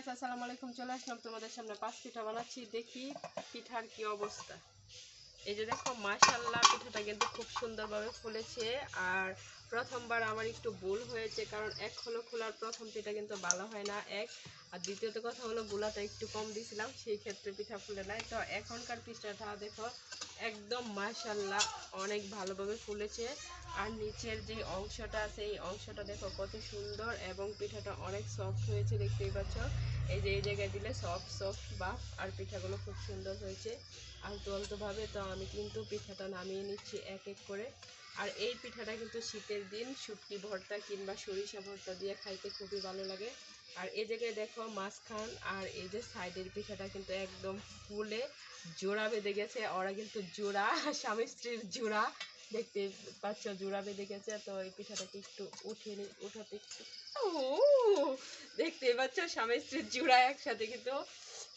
Guys আসসালামু আলাইকুম চলে আসলাম তোমাদের সামনে পাঁচ পিঠা বানাচ্ছি। দেখি পিঠার কি অবস্থা। এই যে দেখো মাশাল্লাহ পিঠাটা কিন্তু খুব সুন্দরভাবে ফুলেছে। আর প্রথমবার আমার একটু ভুল হয়েছে, কারণ এক হলো খোলার প্রথম পিঠা কিন্তু ভালো হয় না, এক। আর দ্বিতীয়ত কথা হলো গুলাটা একটু কম দিয়েছিলাম সেই ক্ষেত্রে পিঠা ফুলে নাই। তো এখনকার পিঠাটা দেখো একদম মাশাল্লাহ অনেক ভালোভাবে ফুলেছে। আর নিচের যে অংশটা আছে এই অংশটা দেখো কত সুন্দর এবং পিঠাটা অনেক সফট হয়েছে, দেখতেই পাচ্ছ। এই যে, এই জায়গায় দিলে সফট সফট বা, আর পিঠাগুলো খুব সুন্দর হয়েছে। আলতো আলতোভাবে তো আমি কিন্তু পিঠাটা নামিয়ে নিচ্ছি এক এক করে। আর এই পিঠাটা কিন্তু শীতের দিন, শুটকি ভর্তা কিংবা সরিষা ভর্তা দিয়ে খাইতে খুবই ভালো লাগে। আর এই জায়গায় দেখো মাঝখান আর এই যে সাইডের পিঠাটা কিন্তু একদম ফুলে জোড়া বেঁধে গেছে। ওরা কিন্তু জোড়া, স্বামী স্ত্রীর জোড়া। দেখতে পাচ্ছ, জোড়া বেঁধে গেছে। তো এই পিঠাটাকে একটু উঠিয়ে নি, উঠাতে একটু দেখতে পাচ্ছ, স্বামী স্ত্রীর জোড়া একসাথে কিন্তু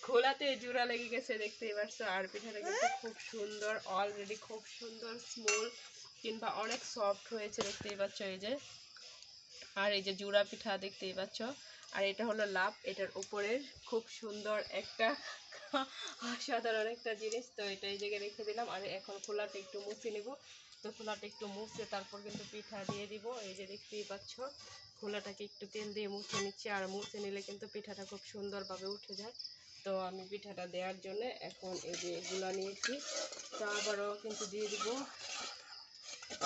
খোলাতে জোড়া লেগে গেছে দেখতে পাচ্ছ। আর পিঠাটা কিন্তু খুব সুন্দর অলরেডি খুব সুন্দর স্মুল কিংবা অনেক সফট হয়েছে, দেখতেই পাচ্ছ এই যে। আর এই যে জুড়া পিঠা দেখতেই পাচ্ছ। আর এটা হলো লাভ এটার উপরের খুব সুন্দর একটা অসাধারণ একটা জিনিস। তো এটা এই জায়গায় রেখে দিলাম, আর এখন খোলাটা একটু মুছে নেব। তো খোলাটা একটু মুছে তারপর কিন্তু পিঠা দিয়ে দিব। এই যে দেখতেই পাচ্ছ, খোলাটাকে একটু তেল দিয়ে মুছে নিচ্ছি। আর মুছে নিলে কিন্তু পিঠাটা খুব সুন্দরভাবে উঠে যায়। তো আমি পিঠাটা দেওয়ার জন্য এখন এই যে এগুলা নিয়েছি। তো আবারও কিন্তু দিয়ে দিব।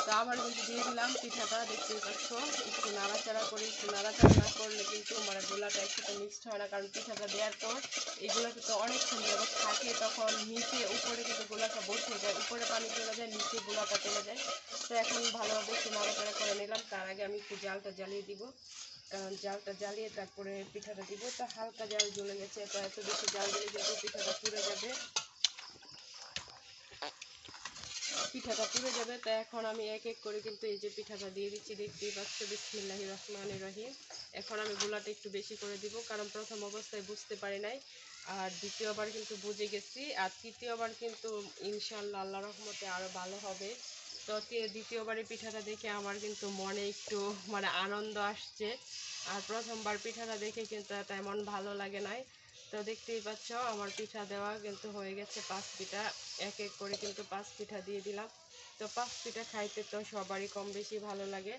তো আবার কিন্তু দিয়ে দিলাম পিঠাটা দেখতেই পাচ্ছ। একটু নাড়াচাড়া করে, একটু নাড়াচাড়া না করলে কিন্তু মানে গোলাটা একসাথে মিক্সড হয় না, কারণ পিঠাটা দেওয়ার পর এইগুলো কিন্তু অনেকক্ষণ যখন থাকে তখন নিচে, উপরে কিন্তু গোলাটা বসে যায়, উপরে পানি চলে যায়, নিচে গোলাটা চলে যায়। তো এখন ভালোভাবে একটু নাড়াচাড়া করে নিলাম, তার আগে আমি একটু জালটা জ্বালিয়ে দিব। কারণ জালটা জ্বালিয়ে তারপরে পিঠাটা দিব। তো হালকা জাল জ্বলে গেছে তো এত বেশি জাল দিলে কিন্তু পিঠাটা পুড়ে যাবে। পিঠাটা পুড়ে যাবে, তো এখন আমি এক এক করে কিন্তু এই যে পিঠাটা দিয়ে দিচ্ছি, দেখতেই পাচ্ছ বিসমিল্লাহি রহমান রহিম। এখন আমি গোলাটা একটু বেশি করে দিব, কারণ প্রথম অবস্থায় বুঝতে পারি নাই, আর দ্বিতীয়বার কিন্তু বুঝে গেছি, আর তৃতীয়বার কিন্তু ইনশাল্লাহ আল্লাহ রহমতে আরও ভালো হবে। তো দ্বিতীয়বারে পিঠাটা দেখে আমার কিন্তু মনে একটু মানে আনন্দ আসছে, আর প্রথমবার পিঠাটা দেখে কিন্তু তেমন ভালো লাগে নাই। তো দেখতেই পাচ্ছ, আমার পিঠা দেওয়া কিন্তু হয়ে গেছে পাঁচ পিঠা, এক এক করে কিন্তু পাঁচ পিঠা দিয়ে দিলাম। তো পাঁচ পিঠা খাইতে তো সবারই কম বেশি ভালো লাগে।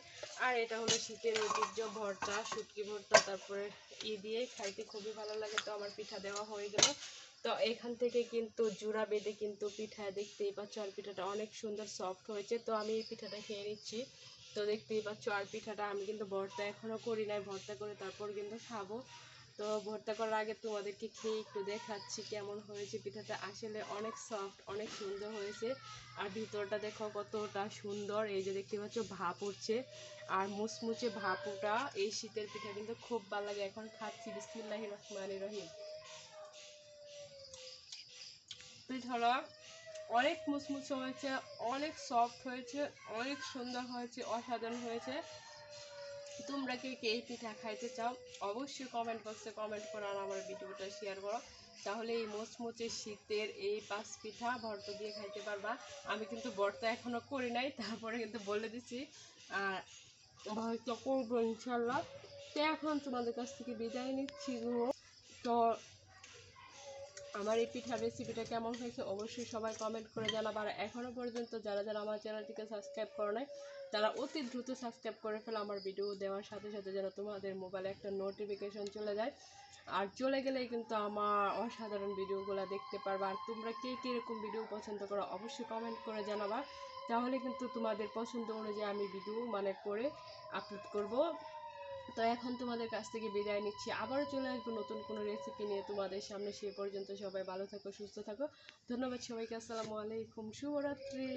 আর এটা হলো শীতের ঐতিহ্য, ভর্তা, শুটকি ভর্তা, তারপরে ই দিয়ে খাইতে খুবই ভালো লাগে। তো আমার পিঠা দেওয়া হয়ে গেল। তো এখান থেকে কিন্তু জোড়া বেঁধে কিন্তু পিঠা দেখতেই পাচ্ছ, আর পিঠাটা অনেক সুন্দর সফট হয়েছে। তো আমি এই পিঠাটা খেয়ে নিচ্ছি। তো দেখতেই পাচ্ছ, আর পিঠাটা আমি কিন্তু ভর্তা এখনও করি নাই। ভর্তা করে তারপর কিন্তু খাব। তো ভর্তা করার আগে তোমাদেরকে খেয়ে একটু দেখাচ্ছি কেমন হয়েছে। পিঠাটা আসলে অনেক সফট অনেক সুন্দর হয়েছে। আর ভিতরটা দেখো কতটা সুন্দর। এই যে দেখতে পাচ্ছ, ভাপ উঠছে। আর মুচমুচে ভাপুটা, এই শীতের পিঠা কিন্তু খুব ভালো লাগে। এখন খাচ্ছি বিসমিল্লাহি রহমান রহিম। পিঠাটা অনেক মুচমুচে হয়েছে, অনেক সফট হয়েছে, অনেক সুন্দর হয়েছে, অসাধারণ হয়েছে। তোমরা কে কে এই পিঠা খাইতে চাও, অবশ্যই কমেন্ট বক্সে কমেন্ট করো আর আমার ভিডিওটা শেয়ার করো। তাহলে এই মোচমোচে শীতের এই পাঁচ পিঠা ভর্তা দিয়ে খাইতে পারবা। আমি কিন্তু ভর্তা এখনও করি নাই, তারপরে কিন্তু বলে দিছি। আর করব ইনশাল্লাহ তো এখন তোমাদের কাছ থেকে বিদায় নিচ্ছি তো আমার এই পিঠার রেসিপিটা কেমন হয়েছে অবশ্যই সবাই কমেন্ট করে জানাব। আর এখনও পর্যন্ত যারা যারা আমার চ্যানেলটিকে সাবস্ক্রাইব করে নাই, তারা অতি দ্রুত সাবস্ক্রাইব করে ফেলো। আমার ভিডিও দেওয়ার সাথে সাথে যেন তোমাদের মোবাইলে একটা নোটিফিকেশন চলে যায়। আর চলে গেলেই কিন্তু আমার অসাধারণ ভিডিওগুলো দেখতে পারবা। আর তোমরা কে কীরকম ভিডিও পছন্দ করো অবশ্যই কমেন্ট করে জানাবা। তাহলে কিন্তু তোমাদের পছন্দ অনুযায়ী আমি ভিডিও মানে করে আপলোড করব। তো এখন তোমাদের কাছ থেকে বিদায় নিচ্ছি। আবারও চলে আসব নতুন কোনো রেসিপি নিয়ে তোমাদের সামনে। সে পর্যন্ত সবাই ভালো থাকো, সুস্থ থাকো। ধন্যবাদ সবাইকে। আসসালামু আলাইকুম। শুভরাত্রি।